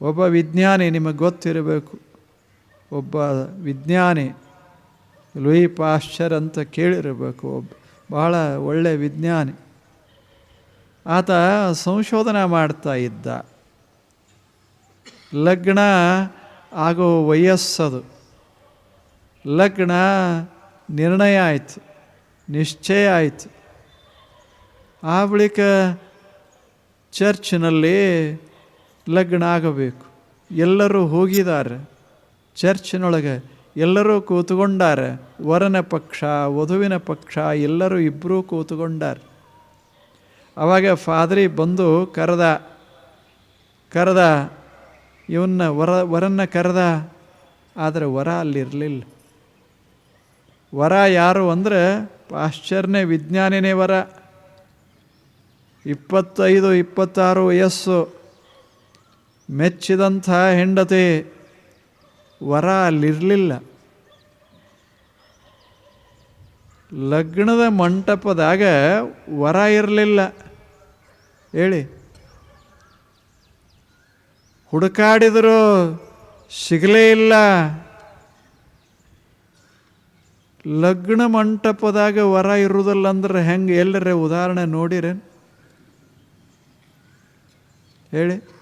ಒಬ್ಬ ವಿಜ್ಞಾನಿ ನಿಮಗೆ ಗೊತ್ತಿರಬೇಕು. ಒಬ್ಬ ವಿಜ್ಞಾನಿ ಲೂಯಿ ಪಾಶ್ಚರ್ ಅಂತ ಕೇಳಿರಬೇಕು. ಒಬ್ಬ ಬಹಳ ಒಳ್ಳೆ ವಿಜ್ಞಾನಿ. ಆತ ಸಂಶೋಧನೆ ಮಾಡ್ತಾ ಇದ್ದ. ಲಗ್ನ ಆಗೋ ವಯಸ್ಸದು. ಲಗ್ನ ನಿರ್ಣಯ ಆಯಿತು, ನಿಶ್ಚಯ ಆಯಿತು. ಆ ಬಳಿಕ ಚರ್ಚ್ನಲ್ಲಿ ಲಗ್ನ ಆಗಬೇಕು ಎಲ್ಲರೂ ಹೋಗಿದ್ದಾರೆ. ಚರ್ಚಿನೊಳಗೆ ಎಲ್ಲರೂ ಕೂತುಕೊಂಡಾರೆ. ವರನ ಪಕ್ಷ, ವಧುವಿನ ಪಕ್ಷ, ಎಲ್ಲರೂ ಇಬ್ಬರೂ ಕೂತ್ಕೊಂಡಾರೆ. ಆವಾಗ ಫಾದರಿ ಬಂದು ಕರೆದ ಕರೆದ, ಇವನ್ನ ವರ, ವರನ್ನ ಕರೆದ. ಆದರೆ ವರ ಅಲ್ಲಿರಲಿಲ್ಲ. ವರ ಯಾರು ಅಂದರೆ ಪಾಶ್ಚರ್ಯ ವಿಜ್ಞಾನಿನೇ ವರ. ಇಪ್ಪತ್ತೈದು, ಇಪ್ಪತ್ತಾರು ವಯಸ್ಸು. ಮೆಚ್ಚಿದಂಥ ಹೆಂಡತಿ ವರ ಅಲ್ಲಿರಲಿಲ್ಲ. ಲಗ್ನದ ಮಂಟಪದಾಗ ವರ ಇರಲಿಲ್ಲ. ಹೇಳಿ. ಹುಡುಕಾಡಿದರು ಸಿಗಲೇ ಇಲ್ಲ. ಲಗ್ನ ಮಂಟಪದಾಗ ವರ ಇರುವುದಿಲ್ಲ ಅಂದ್ರೆ ಹೆಂಗೆ ಎಲ್ಲರೇ ಉದಾಹರಣೆ ನೋಡಿರೇನು? ಹೇಳಿ.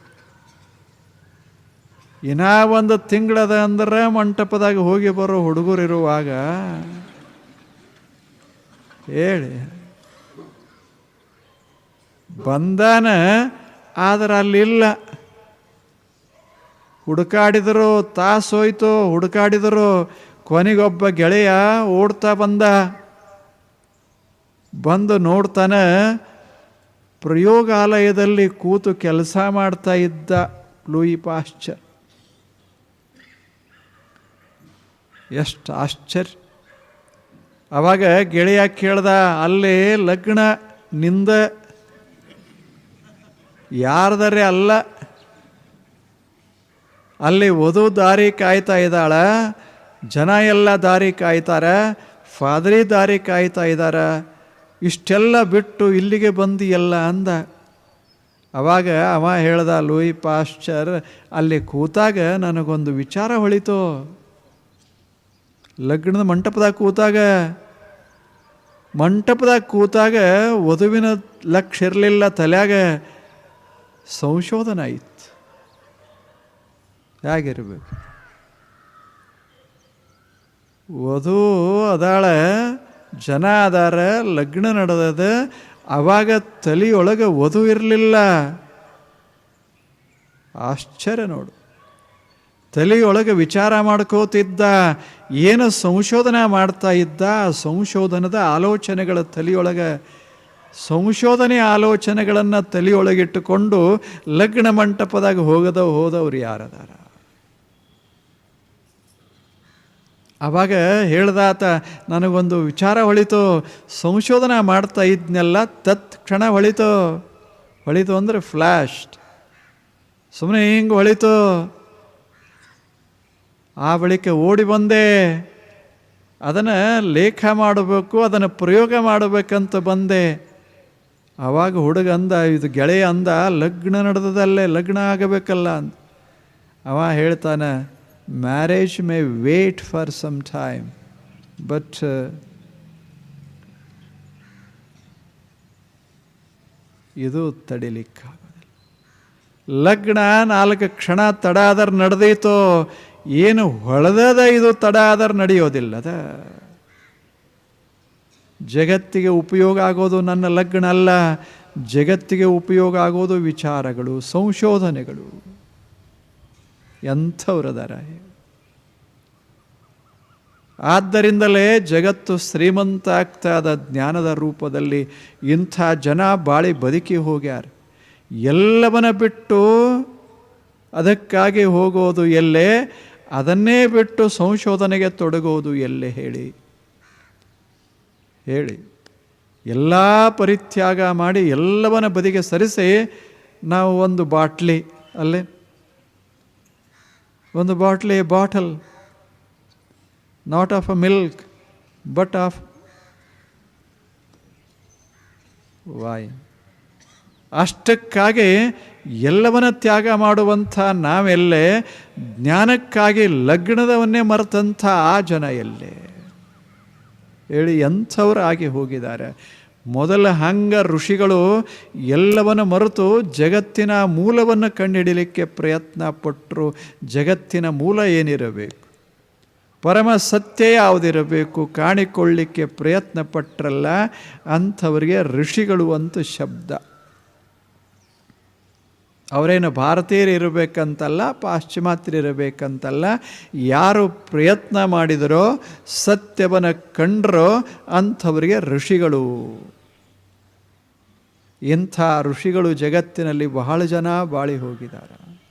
ಇನ್ನ ಒಂದು ತಿಂಗಳದ ಅಂದ್ರೆ ಮಂಟಪದಾಗ ಹೋಗಿ ಬರೋ ಹುಡುಗರು ಇರುವಾಗ ಹೇಳಿ. ಬಂದಾನ, ಆದ್ರೆ ಅಲ್ಲಿಲ್ಲ. ಹುಡುಕಾಡಿದರು, ತಾಸು ಹೋಯ್ತು, ಹುಡುಕಾಡಿದರು. ಕೊನೆಗೊಬ್ಬ ಗೆಳೆಯ ಓಡ್ತಾ ಬಂದ. ಬಂದು ನೋಡ್ತಾನೆ, ಪ್ರಯೋಗಾಲಯದಲ್ಲಿ ಕೂತು ಕೆಲಸ ಮಾಡ್ತಾ ಇದ್ದ ಲೂಯಿ ಪಾಶ್ಚರ್. ಎಷ್ಟು ಆಶ್ಚರ್ಯ ಅವಾಗ ಗೆಳೆಯ ಕೇಳ್ದ, ಅಲ್ಲಿ ಲಗ್ನ, ನಿಂದ ಯಾರ್ದಾರೆ ಅಲ್ಲ? ಅಲ್ಲಿ ವಧು ದಾರಿ ಕಾಯ್ತಾ ಇದ್ದಾಳ, ಜನ ಎಲ್ಲ ದಾರಿ ಕಾಯ್ತಾರೆ, ಫಾದರಿ ದಾರಿ ಕಾಯ್ತಾ ಇದ್ದಾರ, ಇಷ್ಟೆಲ್ಲ ಬಿಟ್ಟು ಇಲ್ಲಿಗೆ ಬಂದು ಎಲ್ಲ ಅಂದ. ಅವಾಗ ಅವ ಹೇಳ್ದ, ಲೂಯಿ, ಪಾಶ್ಚರ್, ಅಲ್ಲಿ ಕೂತಾಗ ನನಗೊಂದು ವಿಚಾರ ಹೊಳಿತು. ಲಗ್ನದ ಮಂಟಪದಾಗ ಕೂತಾಗ ಮಂಟಪದಾಗ ಕೂತಾಗ ವಧುವಿನ ಲಕ್ಷ ಇರಲಿಲ್ಲ, ತಲೆಯಾಗ ಸಂಶೋಧನೆ ಆಯಿತು. ಹೇಗಿರಬೇಕು? ವಧು ಅದಾಳ, ಜನ ಅದಾರ, ಲಗ್ನ ನಡೆದದ, ಅವಾಗ ತಲೆಯೊಳಗೆ ವಧು ಇರಲಿಲ್ಲ. ಆಶ್ಚರ್ಯ ನೋಡು. ತಲೆಯೊಳಗೆ ವಿಚಾರ ಮಾಡ್ಕೋತಿದ್ದ, ಏನು ಸಂಶೋಧನೆ ಮಾಡ್ತಾ ಇದ್ದ, ಸಂಶೋಧನದ ಆಲೋಚನೆಗಳ ತಲೆಯೊಳಗೆ, ಸಂಶೋಧನೆ ಆಲೋಚನೆಗಳನ್ನು ತಲೆಯೊಳಗಿಟ್ಟುಕೊಂಡು ಲಗ್ನ ಮಂಟಪದಾಗ ಹೋಗದ, ಹೋದವ್ರು ಯಾರದಾರ? ಅವಾಗ ಹೇಳ್ದಾತ, ನನಗೊಂದು ವಿಚಾರ ಹೊಳಿತು, ಸಂಶೋಧನೆ ಮಾಡ್ತಾ ಇದ್ನೆಲ್ಲ, ತತ್ಕ್ಷಣ ಹೊಳಿತು. ಹೊಳಿತು ಅಂದರೆ ಫ್ಲ್ಯಾಶ್ ಸುಮ್ಮನೆ ಹಿಂಗೆ ಹೊಳಿತು. ಆ ಬಳಿಕ ಓಡಿ ಬಂದೆ. ಅದನ್ನು ಲೇಖ ಮಾಡಬೇಕು, ಅದನ್ನು ಪ್ರಯೋಗ ಮಾಡಬೇಕಂತ ಬಂದೆ. ಆವಾಗ ಹುಡುಗ ಅಂದ, ಇದು ಗೆಳೆಯ ಅಂದ, ಲಗ್ನ ನಡೆದದಲ್ಲೇ ಲಗ್ನ ಆಗಬೇಕಲ್ಲ ಅಂತ ಅವ ಹೇಳ್ತಾನೆ marriage may wait for some time but ಇದು ತಡಿಲಿಕ್ಕಾಗೋದಿಲ್ಲ ಲಗ್ನ ನಾಲ್ಕು ಕ್ಷಣ ತಡ ಆದರೆ ನಡೆದೈತೋ ಏನು ಹೊಳೆದದ ಇದು ತಡ ಆದರ್ ನಡೆಯೋದಿಲ್ಲದ. ಜಗತ್ತಿಗೆ ಉಪಯೋಗ ಆಗೋದು ನನ್ನ ಲಗ್ನ ಅಲ್ಲ. ಜಗತ್ತಿಗೆ ಉಪಯೋಗ ಆಗೋದು ವಿಚಾರಗಳು, ಸಂಶೋಧನೆಗಳು. ಎಂಥವ್ರದಾರ ಆದ್ದರಿಂದಲೇ ಜಗತ್ತು ಶ್ರೀಮಂತ ಆಗ್ತಾದ ಜ್ಞಾನದ ರೂಪದಲ್ಲಿ ಇಂಥ ಜನ ಬಾಳಿ ಬದುಕಿ ಹೋಗ್ಯಾರ. ಎಲ್ಲವನ್ನ ಬಿಟ್ಟು ಅದಕ್ಕಾಗಿ ಹೋಗೋದು ಎಲ್ಲೇ? ಅದನ್ನೇ ಬಿಟ್ಟು ಸಂಶೋಧನೆಗೆ ತೊಡಗೋದು ಎಲ್ಲೇ ಹೇಳಿ? ಹೇಳಿ. ಎಲ್ಲ ಪರಿತ್ಯಾಗ ಮಾಡಿ ಎಲ್ಲವನ್ನ ಬದಿಗೆ ಸರಿಸಿ ನಾವು ಒಂದು ಬಾಟ್ಲಿ, ಅಲ್ಲೇ? ಒಂದು bottle bottle. Not of a milk, but of wine ಅಷ್ಟಕ್ಕಾಗಿ ಎಲ್ಲವನ್ನ ತ್ಯಾಗ ಮಾಡುವಂಥ ನಾವೆಲ್ಲೇ ಜ್ಞಾನಕ್ಕಾಗಿ ಲಗ್ನದವನ್ನೇ ಮರೆತಂಥ ಆ ಜನ ಎಲ್ಲೇ? ಹೇಳಿ, ಎಂಥವ್ರು ಆಗಿ ಹೋಗಿದ್ದಾರೆ. ಮೊದಲ ಹಂಗ ಋಷಿಗಳು ಎಲ್ಲವನ್ನ ಮರೆತು ಜಗತ್ತಿನ ಮೂಲವನ್ನು ಕಂಡುಹಿಡಲಿಕ್ಕೆ ಪ್ರಯತ್ನ ಪಟ್ಟರು ಜಗತ್ತಿನ ಮೂಲ ಏನಿರಬೇಕು? ಪರಮ ಸತ್ಯ ಯಾವುದಿರಬೇಕು? ಕಾಣಿಕೊಳ್ಳಿಕ್ಕೆ ಪ್ರಯತ್ನ ಪಟ್ಟರಲ್ಲ ಅಂಥವರಿಗೆ ಋಷಿಗಳು ಅಂತ ಶಬ್ದ. ಅವರೇನು ಭಾರತೀಯರು ಇರಬೇಕಂತಲ್ಲ ಪಾಶ್ಚಿಮಾತ್ಯರು ಇರಬೇಕಂತಲ್ಲ ಯಾರು ಪ್ರಯತ್ನ ಮಾಡಿದರೋ, ಸತ್ಯವನ್ನು ಕಂಡ್ರೋ ಅಂಥವರಿಗೆ ಋಷಿಗಳು. ಇಂಥ ಋಷಿಗಳು ಜಗತ್ತಿನಲ್ಲಿ ಬಹಳ ಜನ ಬಾಳಿ ಹೋಗಿದ್ದಾರೆ.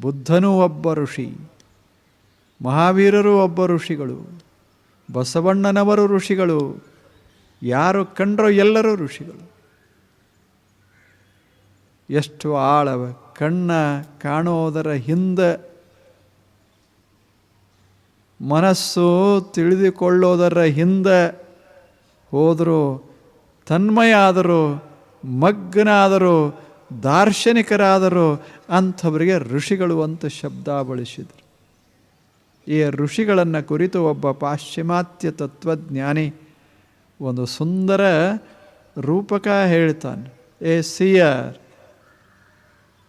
ಬುದ್ಧನೂ ಒಬ್ಬ ಋಷಿ, ಮಹಾವೀರರು ಒಬ್ಬ ಋಷಿಗಳು, ಬಸವಣ್ಣನವರು ಋಷಿಗಳು, ಯಾರು ಕಂಡ್ರೋ ಎಲ್ಲರೂ ಋಷಿಗಳು. ಎಷ್ಟು ಆಳವ, ಕಣ್ಣ ಕಾಣೋದರ ಹಿಂದೆ ಮನಸ್ಸು ತಿಳಿದುಕೊಳ್ಳೋದರ ಹಿಂದೆ ಹೋದರೂ ತನ್ಮಯ ಆದರೂ ಮಗ್ಗನಾದರೂ ದಾರ್ಶನಿಕರಾದರೂ ಅಂಥವರಿಗೆ ಋಷಿಗಳು ಅಂತ ಶಬ್ದ ಬಳಸಿದರು. ಈ ಋಷಿಗಳನ್ನು ಕುರಿತು ಒಬ್ಬ ಪಾಶ್ಚಿಮಾತ್ಯ ತತ್ವಜ್ಞಾನಿ ಒಂದು ಸುಂದರ ರೂಪಕ ಹೇಳ್ತಾನೆ. A seer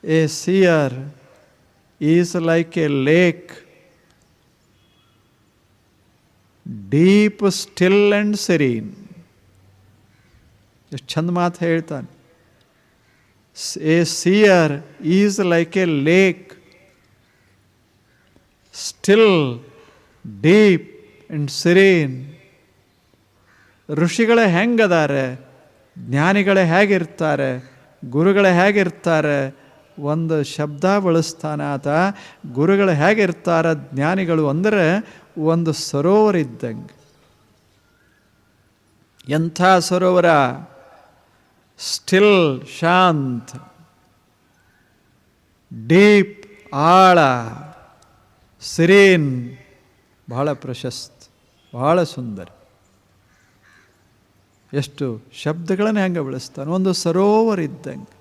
a seer is like a lake deep still and serene. ಎಷ್ಟು ಚಂದ ಮಾತು ಹೇಳ್ತಾನೆ. A seer is like a lake still deep and serene ಋಷಿಗಳೇ ಹೆಂಗದಾರೆ? ಜ್ಞಾನಿಗಳೇ ಹೇಗಿರ್ತಾರೆ? ಗುರುಗಳೇ ಹೇಗಿರ್ತಾರೆ? ಒಂದು ಶಬ್ದ ಬಳಸ್ತಾನೆ ಆತ. ಗುರುಗಳು ಹೇಗಿರ್ತಾರ ಜ್ಞಾನಿಗಳು ಅಂದರೆ ಒಂದು ಸರೋವರ ಇದ್ದಂಗೆ ಎಂಥ ಸರೋವರ? ಸ್ಟಿಲ್, ಶಾಂತ್, ಡೀಪ್, ಆಳ, ಸಿರೀನ್, ಬಹಳ ಪ್ರಶಸ್ತ, ಬಹಳ ಸುಂದರ. ಎಷ್ಟು ಶಬ್ದಗಳನ್ನು ಹೆಂಗೆ ಬಳಸ್ತಾನೆ, ಒಂದು ಸರೋವರ ಇದ್ದಂಗೆ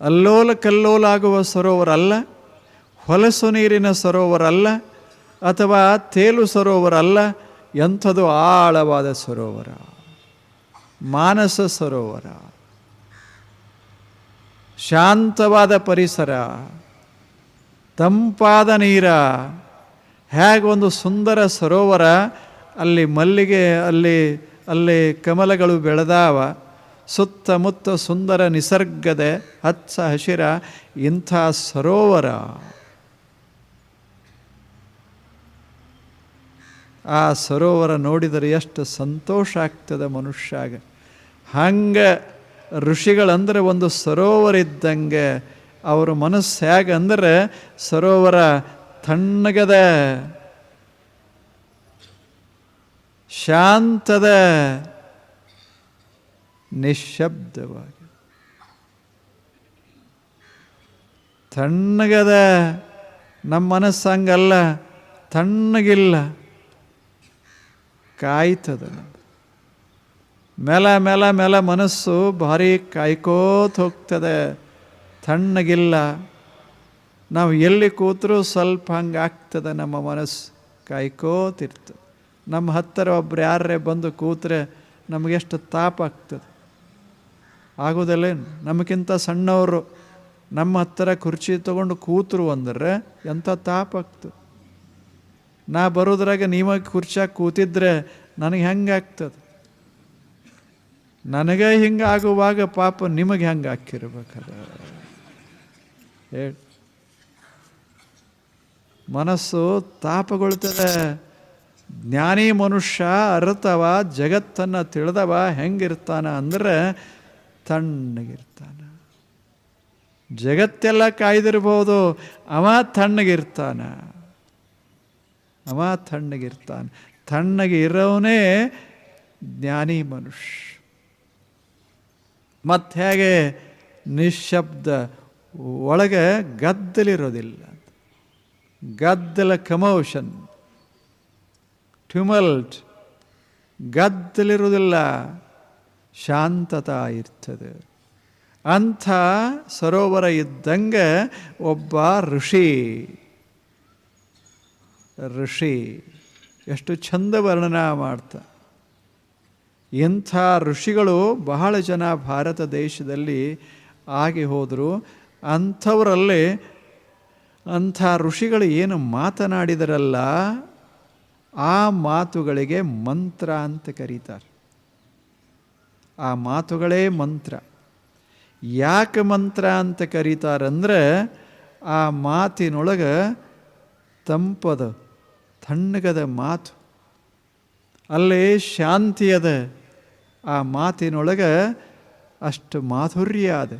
ಅಲ್ಲೋಲ ಕಲ್ಲೋಲಾಗುವ ಸರೋವರ ಅಲ್ಲ ಹೊಲಸು ನೀರಿನ ಸರೋವರ ಅಲ್ಲ ಅಥವಾ ತೇಲು ಸರೋವರ ಅಲ್ಲ ಎಂಥದು ಆಳವಾದ ಸರೋವರ? ಮಾನಸ ಸರೋವರ. ಶಾಂತವಾದ ಪರಿಸರ, ತಂಪಾದ ನೀರ, ಹೇಗೆ ಒಂದು ಸುಂದರ ಸರೋವರ, ಅಲ್ಲಿ ಮಲ್ಲಿಗೆ, ಅಲ್ಲಿ ಅಲ್ಲಿ ಕಮಲಗಳು ಬೆಳೆದಾವ ಸುತ್ತಮುತ್ತ ಸುಂದರ ನಿಸರ್ಗದ ಹಚ್ಚ ಹಸಿರ ಇಂಥ ಸರೋವರ. ಆ ಸರೋವರ ನೋಡಿದರೆ ಎಷ್ಟು ಸಂತೋಷ ಆಗ್ತದೆ ಮನುಷ್ಯಾಗ ಹಂಗೆ ಋಷಿಗಳಂದ್ರೆ ಒಂದು ಸರೋವರ ಇದ್ದಂಗೆ ಅವ್ರ ಮನಸ್ಸು ಹೇಗೆ ಅಂದ್ರೆ ಸರೋವರ ತಣ್ಣಗದ, ಶಾಂತದ ನಿಶಬ್ದವಾಗಿ. ತಣ್ಣಗದ ನಮ್ಮ ಮನಸ್ಸು ಹಂಗಲ್ಲ ತಣ್ಣಗಿಲ್ಲ. ಕಾಯ್ತದ ಮೆಲ ಮೆಲ ಮೆಲ ಮನಸ್ಸು ಭಾರಿ ಕಾಯ್ಕೋತ ಹೋಗ್ತದೆ. ತಣ್ಣಗಿಲ್ಲ. ನಾವು ಎಲ್ಲಿ ಕೂತರೂ ಸ್ವಲ್ಪ ಹಂಗೆ ಆಗ್ತದೆ ನಮ್ಮ ಮನಸ್ಸು. ಕಾಯ್ಕೋತಿರ್ತದೆ. ನಮ್ಮ ಹತ್ತಿರ ಒಬ್ರು ಯಾರೇ ಬಂದು ಕೂತ್ರೆ ನಮಗೆಷ್ಟು ತಾಪ ಆಗ್ತದೆ. ಆಗೋದಿಲ್ಲೇನು ನಮಗಿಂತ ಸಣ್ಣವರು ನಮ್ಮ ಹತ್ತಿರ ಕುರ್ಚಿ ತೊಗೊಂಡು ಕೂತರು ಅಂದರೆ ಎಂಥ ತಾಪ ಆಗ್ತದೆ. ನಾ ಬರೋದ್ರಾಗ ನೀವಾಗಿ ಕುರ್ಚಿಯಾಗಿ ಕೂತಿದ್ರೆ ನನಗೆ ಹೆಂಗೆ ಆಗ್ತದೆ? ನನಗೆ ಹಿಂಗೆ ಆಗುವಾಗ ಪಾಪ ನಿಮಗೆ ಹೆಂಗೆ ಹಾಕಿರ್ಬೇಕದ? ಹೇಳಿ. ಮನಸ್ಸು ತಾಪಗೊಳ್ತದೆ. ಜ್ಞಾನಿ ಮನುಷ್ಯ ಅರ್ಥವ ಜಗತ್ತನ್ನು ತಿಳಿದವ, ಹೆಂಗಿರ್ತಾನ ಅಂದ್ರೆ ತಣ್ಣಗಿರ್ತಾನ. ಜಗತ್ತೆಲ್ಲ ಕಾಯ್ದಿರ್ಬೋದು ಅವ ತಣ್ಣಗಿರ್ತಾನ. ಅವ ತಣ್ಣಗಿರ್ತಾನೆ. ತಣ್ಣಗೆ ಇರೋವನೇ ಜ್ಞಾನಿ ಮನುಷ್ಯ. ಮತ್ತು ಹೇಗೆ ನಿಶಬ್ದ ಒಳಗೆ ಗದ್ದಲಿರೋದಿಲ್ಲ. ಗದ್ದಲ ಕಮೋಷನ್ ಟ್ಯುಮಲ್ಟ್ ಗದ್ದಲಿರುವುದಿಲ್ಲ. ಶಾಂತತ ಇರ್ತದೆ ಅಂಥ ಸರೋವರ ಇದ್ದಂಗೆ ಒಬ್ಬ ಋಷಿ. ಋಷಿ. ಎಷ್ಟು ಚಂದ ವರ್ಣನ ಮಾಡ್ತ. ಇಂಥ ಋಷಿಗಳು ಬಹಳ ಜನ ಭಾರತ ದೇಶದಲ್ಲಿ ಆಗಿ ಹೋದರು. ಅಂಥವರಲ್ಲಿ ಅಂಥ ಋಷಿಗಳು ಏನು ಮಾತನಾಡಿದರಲ್ಲ, ಆ ಮಾತುಗಳಿಗೆ ಮಂತ್ರ ಅಂತ ಕರೀತಾರೆ. ಆ ಮಾತುಗಳೇ ಮಂತ್ರ. ಯಾಕೆ ಮಂತ್ರ ಅಂತ ಕರೀತಾರಂದ್ರೆ ಆ ಮಾತಿನೊಳಗೆ ತಂಪದ, ತಣ್ಣಗದ ಮಾತು, ಅಲ್ಲೇ ಶಾಂತಿಯದ ಆ ಮಾತಿನೊಳಗೆ ಅಷ್ಟು ಮಾಧುರ್ಯ ಅದ.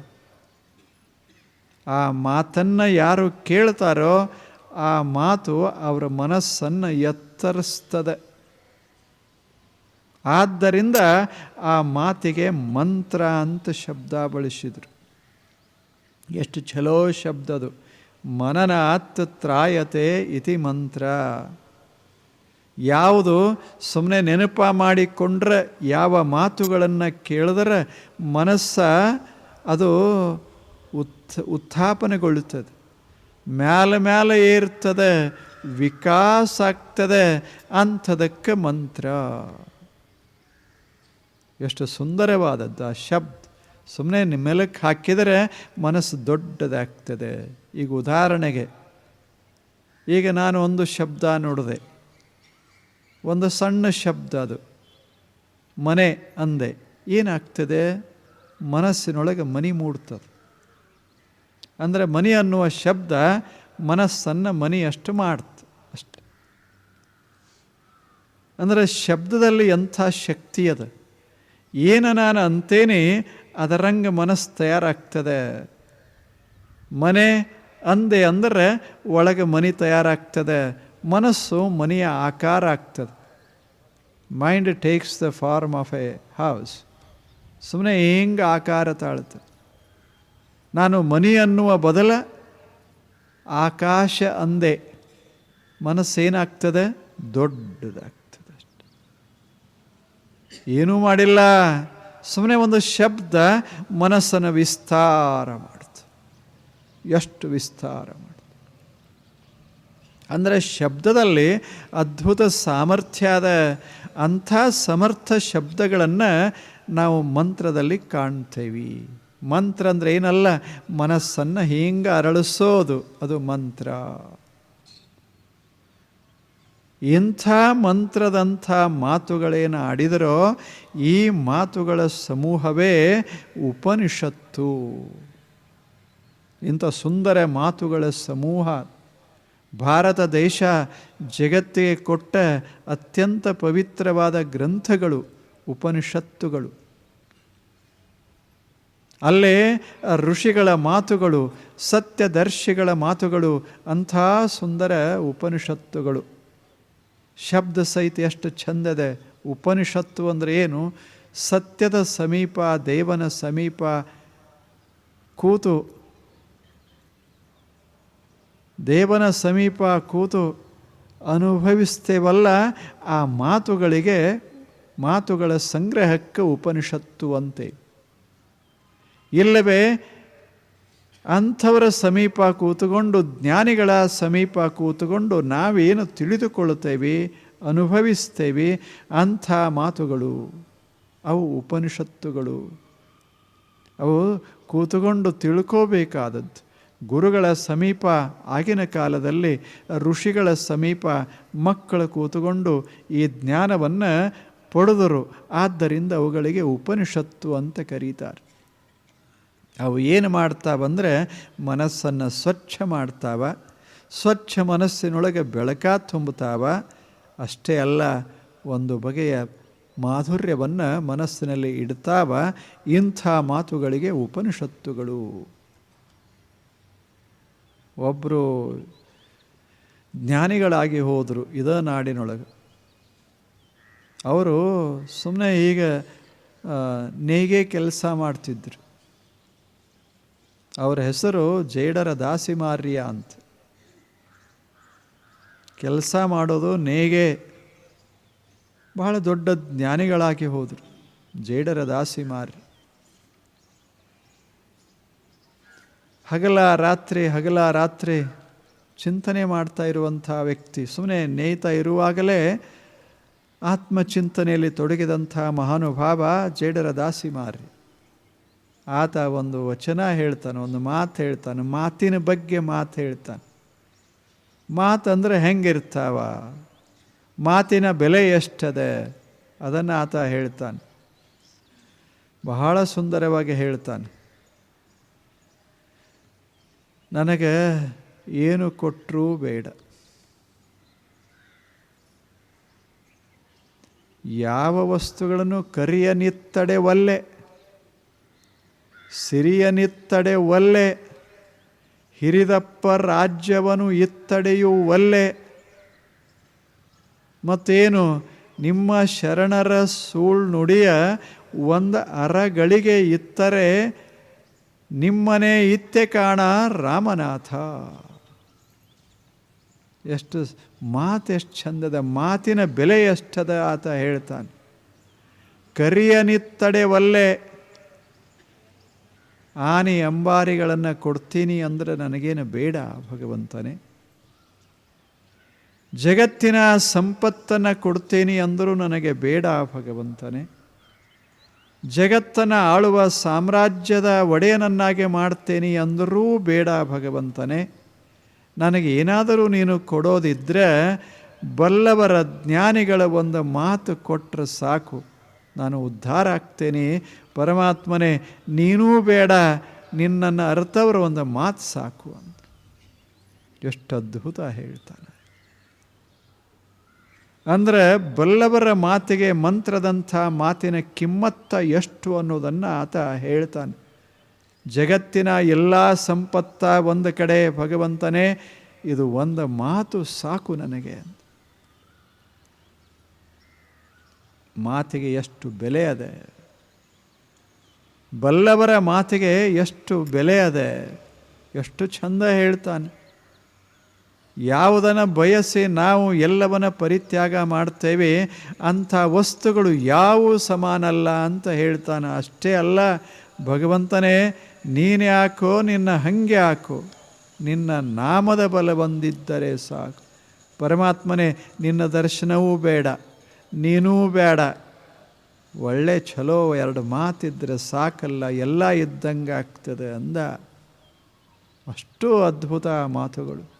ಆ ಮಾತನ್ನು ಯಾರು ಕೇಳ್ತಾರೋ ಆ ಮಾತು ಅವರ ಮನಸ್ಸನ್ನು ಎತ್ತರಿಸ್ತದೆ. ಆದ್ದರಿಂದ ಆ ಮಾತಿಗೆ ಮಂತ್ರ ಅಂತ ಶಬ್ದ ಬಳಸಿದರು. ಎಷ್ಟು ಚಲೋ ಶಬ್ದ ಅದು. ಮನನಾತ್ ತ್ರಾಯತೆ ಇತಿ ಮಂತ್ರ. ಯಾವುದು ಸುಮ್ಮನೆ ನೆನಪ ಮಾಡಿಕೊಂಡ್ರೆ ಯಾವ ಮಾತುಗಳನ್ನು ಕೇಳಿದ್ರೆ ಮನಸ್ಸ ಅದು ಉತ್, ಉತ್ಥಾಪನೆಗೊಳ್ಳುತ್ತದೆ. ಮ್ಯಾಲ ಮ್ಯಾಲ ಏರ್ತದೆ, ವಿಕಾಸ ಆಗ್ತದೆ ಅಂಥದಕ್ಕೆ ಮಂತ್ರ. ಎಷ್ಟು ಸುಂದರವಾದದ್ದು ಆ ಶಬ್ದ. ಸುಮ್ಮನೆ ನಿಮ್ಮೆಲಕ್ಕೆ ಹಾಕಿದರೆ ಮನಸ್ಸು ದೊಡ್ಡದಾಗ್ತದೆ. ಈಗ ಉದಾಹರಣೆಗೆ, ಈಗ ನಾನು ಒಂದು ಶಬ್ದ ನೋಡಿದೆ. ಒಂದು ಸಣ್ಣ ಶಬ್ದ ಅದು. ಮನೆ ಅಂದೆ. ಏನಾಗ್ತದೆ? ಮನಸ್ಸಿನೊಳಗೆ ಮನಿ ಮೂಡ್ತದೆ. ಅಂದರೆ ಮನಿ ಅನ್ನುವ ಶಬ್ದ ಮನಸ್ಸನ್ನು ಮನಿಯಷ್ಟು ಮಾಡ್ತು ಅಷ್ಟೆ. ಅಂದರೆ ಶಬ್ದದಲ್ಲಿ ಎಂಥ ಶಕ್ತಿ ಅದ? ಏನು ನಾನು ಅಂತೇನೆ ಅದರಂಗ ಮನಸ್ಸು ತಯಾರಾಗ್ತದೆ. ಮನೆ ಅಂದೆ ಅಂದರೆ, ಒಳಗೆ ಮನೆ ತಯಾರಾಗ್ತದೆ. ಮನಸ್ಸು ಮನೆಯ ಆಕಾರ ಆಗ್ತದೆ. Mind takes the form of a house ಸುಮ್ಮನೆ ಹೆಂಗೆ ಆಕಾರ ತಾಳುತ್ತೆ? ನಾನು ಮನಿ ಅನ್ನುವ ಬದಲ ಆಕಾಶ ಅಂದೆ. ಮನಸ್ಸೇನಾಗ್ತದೆ? ದೊಡ್ಡದಾಗ್ತದೆ. ಏನೂ ಮಾಡಿಲ್ಲ. ಸುಮ್ಮನೆ ಒಂದು ಶಬ್ದ ಮನಸ್ಸನ್ನು ವಿಸ್ತಾರ ಮಾಡ್ತು. ಎಷ್ಟು ವಿಸ್ತಾರ ಮಾಡ್ತು. ಅಂದರೆ ಶಬ್ದದಲ್ಲಿ ಅದ್ಭುತ ಸಾಮರ್ಥ್ಯ ಅದ ಅಂಥ ಸಮರ್ಥ ಶಬ್ದಗಳನ್ನು ನಾವು ಮಂತ್ರದಲ್ಲಿ ಕಾಣ್ತೇವೆ. ಮಂತ್ರ ಅಂದರೆ ಏನಲ್ಲ, ಮನಸ್ಸನ್ನು ಹಿಂಗೆ ಅರಳಿಸೋದು. ಅದು ಮಂತ್ರ. ಇಂಥ ಮಂತ್ರದಂಥ ಮಾತುಗಳೇನು ಆಡಿದರೋ ಈ ಮಾತುಗಳ ಸಮೂಹವೇ ಉಪನಿಷತ್ತು. ಇಂಥ ಸುಂದರ ಮಾತುಗಳ ಸಮೂಹ ಭಾರತ ದೇಶ ಜಗತ್ತಿಗೆ ಕೊಟ್ಟ ಅತ್ಯಂತ ಪವಿತ್ರವಾದ ಗ್ರಂಥಗಳು, ಉಪನಿಷತ್ತುಗಳು. ಅಲ್ಲೇ ಋಷಿಗಳ ಮಾತುಗಳು, ಸತ್ಯದರ್ಶಿಗಳ ಮಾತುಗಳು, ಅಂಥ ಸುಂದರ ಉಪನಿಷತ್ತುಗಳು. ಶಬ್ದ ಸಹಿತ ಎಷ್ಟು ಚಂದದೆ ಉಪನಿಷತ್ತು ಅಂದರೆ ಏನು? ಸತ್ಯದ ಸಮೀಪ, ದೇವನ ಸಮೀಪ ಕೂತು. ದೇವನ ಸಮೀಪ ಕೂತು ಅನುಭವಿಸ್ತೇವಲ್ಲ, ಆ ಮಾತುಗಳಿಗೆ, ಮಾತುಗಳ ಸಂಗ್ರಹಕ್ಕೆ ಉಪನಿಷತ್ತು ಅಂತೆ. ಇಲ್ಲವೇ ಅಂಥವರ ಸಮೀಪ ಕೂತುಕೊಂಡು, ಜ್ಞಾನಿಗಳ ಸಮೀಪ ಕೂತುಕೊಂಡು ನಾವೇನು ತಿಳಿದುಕೊಳ್ಳುತ್ತೇವೆ, ಅನುಭವಿಸ್ತೇವೆ ಅಂಥ ಮಾತುಗಳು. ಅವು ಉಪನಿಷತ್ತುಗಳು. ಅವು ಕೂತುಕೊಂಡು ತಿಳ್ಕೋಬೇಕಾದದ್ದು. ಗುರುಗಳ ಸಮೀಪ ಆಗಿನ ಕಾಲದಲ್ಲಿ ಋಷಿಗಳ ಸಮೀಪ ಮಕ್ಕಳು ಕೂತುಕೊಂಡು ಈ ಜ್ಞಾನವನ್ನು ಪಡೆದರು. ಆದ್ದರಿಂದ ಅವುಗಳಿಗೆ ಉಪನಿಷತ್ತು ಅಂತ ಕರೀತಾರೆ. ಅವು ಏನು ಮಾಡ್ತಾವಂದರೆ ಮನಸ್ಸನ್ನು ಸ್ವಚ್ಛ ಮಾಡ್ತಾವ. ಸ್ವಚ್ಛ ಮನಸ್ಸಿನೊಳಗೆ ಬೆಳಕ ತುಂಬುತ್ತಾವ. ಅಷ್ಟೇ ಅಲ್ಲ, ಒಂದು ಬಗೆಯ ಮಾಧುರ್ಯವನ್ನು ಮನಸ್ಸಿನಲ್ಲಿ ಇಡ್ತಾವ. ಇಂಥ ಮಾತುಗಳಿಗೆ ಉಪನಿಷತ್ತುಗಳು. ಒಬ್ಬರು ಜ್ಞಾನಿಗಳಾಗಿ ಹೋದರು ಇದ ನಾಡಿನೊಳಗೆ. ಅವರು ಸುಮ್ಮನೆ ಈಗ ನೇಯ್ಗೆ ಕೆಲಸ ಮಾಡ್ತಿದ್ರು. ಅವರ ಹೆಸರು ಜೇಡರ ದಾಸಿಮಾರ್ಯ ಅಂತ. ಕೆಲಸ ಮಾಡೋದು ನೇಗೆ. ಬಹಳ ದೊಡ್ಡ ಜ್ಞಾನಿಗಳಾಗಿ ಹೋದರು ಜೇಡರ ದಾಸಿಮಾರ್ಯ. ಹಗಲ ರಾತ್ರಿ ಹಗಲ ರಾತ್ರಿ ಚಿಂತನೆ ಮಾಡ್ತಾ ಇರುವಂಥ ವ್ಯಕ್ತಿ ಸುಮ್ಮನೆ ನೇಯ್ತಾ ಇರುವಾಗಲೇ ಆತ್ಮಚಿಂತನೆಯಲ್ಲಿ ತೊಡಗಿದಂಥ ಮಹಾನುಭಾವ ಜೇಡರ ದಾಸಿ ಮಾರಿ ಆತ ಒಂದು ವಚನ ಹೇಳ್ತಾನೆ, ಒಂದು ಮಾತು ಹೇಳ್ತಾನೆ, ಮಾತಿನ ಬಗ್ಗೆ ಮಾತು ಹೇಳ್ತಾನೆ. ಮಾತಂದರೆ ಹೆಂಗಿರ್ತಾವ? ಮಾತಿನ ಬೆಲೆ ಎಷ್ಟದೆ? ಅದನ್ನು ಆತ ಹೇಳ್ತಾನೆ. ಬಹಳ ಸುಂದರವಾಗಿ ಹೇಳ್ತಾನೆ. ನನಗೆ ಏನು ಕೊಟ್ಟರೂ ಬೇಡ. ಯಾವ ವಸ್ತುಗಳನ್ನು ಕರಿಯ ನಿತ್ತಡೆ ಒಲ್ಲೆ. ಸಿರಿಯ ನಿತ್ತಡೆ ಒಲ್ಲೆ, ಹಿರಿದಪ್ಪ ರಾಜ್ಯವನು ಇತ್ತಡೆಯೂ ಒಲ್ಲೆ. ಮತ್ತೇನು, ನಿಮ್ಮ ಶರಣರ ಸೂಳ್ ನುಡಿಯ ಒಂದು ಅರಗಳಿಗೆ ಇತ್ತರೆ, ನಿಮ್ಮನೆ ಇತ್ತೆ ಕಾಣ ರಾಮನಾಥ. ಎಷ್ಟು ಮಾತೆಷ್ಟು ಚಂದದ, ಮಾತಿನ ಬೆಲೆ ಎಷ್ಟದ ಆತ ಹೇಳ್ತಾನೆ. ಕರಿಯನಿತ್ತಡೆ ಒಲ್ಲೆ ಆನೆ ಅಂಬಾರಿಗಳನ್ನು ಕೊಡ್ತೀನಿ ಅಂದರೆ ನನಗೇನು ಬೇಡ, ಭಗವಂತನೇ. ಜಗತ್ತಿನ ಸಂಪತ್ತನ್ನು ಕೊಡ್ತೀನಿ ಅಂದರೂ ನನಗೆ ಬೇಡ, ಭಗವಂತನೇ. ಜಗತ್ತನ್ನು ಆಳುವ ಸಾಮ್ರಾಜ್ಯದ ಒಡೆಯನನ್ನಾಗಿ ಮಾಡ್ತೇನೆ ಅಂದರೂ ಬೇಡ, ಭಗವಂತನೇ. ನನಗೆ ಏನಾದರೂ ನೀನು ಕೊಡೋದಿದ್ದರೆ ಬಲ್ಲವರ ಜ್ಞಾನಿಗಳ ಒಂದು ಮಾತು ಕೊಟ್ಟರೆ ಸಾಕು. ನಾನು ಉದ್ಧಾರ ಆಗ್ತೇನೆ. ಪರಮಾತ್ಮನೇ, ನೀನೂ ಬೇಡ. ನಿನ್ನನ್ನು ಅರ್ಥವರ ಒಂದು ಮಾತು ಸಾಕು ಅಂತ. ಎಷ್ಟು ಅದ್ಭುತ ಹೇಳ್ತಾನೆ. ಅಂದರೆ ಬಲ್ಲವರ ಮಾತಿಗೆ ಮಂತ್ರದಂಥ ಮಾತಿನ ಕಿಮ್ಮತ್ತ ಎಷ್ಟು ಅನ್ನೋದನ್ನು ಆತ ಹೇಳ್ತಾನೆ. ಜಗತ್ತಿನ ಎಲ್ಲ ಸಂಪತ್ತ ಒಂದು ಕಡೆ ಭಗವಂತನೇ, ಇದು ಒಂದು ಮಾತು ಸಾಕು ನನಗೆ ಅಂತ ಮಾತಿಗೆ ಎಷ್ಟು ಬೆಲೆ ಅದೆ? ಬಲ್ಲವರ ಮಾತಿಗೆ ಎಷ್ಟು ಬೆಲೆ ಅದೆ? ಎಷ್ಟು ಚಂದ ಹೇಳ್ತಾನೆ. ಯಾವುದನ್ನು ಬಯಸಿ ನಾವು ಎಲ್ಲವನ್ನ ಪರಿತ್ಯಾಗ ಮಾಡ್ತೇವೆ, ಅಂಥ ವಸ್ತುಗಳು ಯಾವುವು ಸಮಾನಲ್ಲ ಅಂತ ಹೇಳ್ತಾನೆ. ಅಷ್ಟೇ ಅಲ್ಲ, ಭಗವಂತನೇ, ನೀನು ಯಾಕೋ ನಿನ್ನ ಹಂಗೆ ಹಾಕೋ. ನಿನ್ನ ನಾಮದ ಬಲ ಬಂದಿದ್ದರೆ ಸಾಕು. ಪರಮಾತ್ಮನೇ, ನಿನ್ನ ದರ್ಶನವೂ ಬೇಡ. ನೀನೂ ಬೇಡ. ಒಳ್ಳೆ ಚಲೋ ಎರಡು ಮಾತಿದ್ದರೆ ಸಾಕಲ್ಲ ಎಲ್ಲ ಇದ್ದಂಗೆ ಆಗ್ತದೆ ಅಂದ. ಅಷ್ಟು ಅದ್ಭುತ ಮಾತುಗಳು.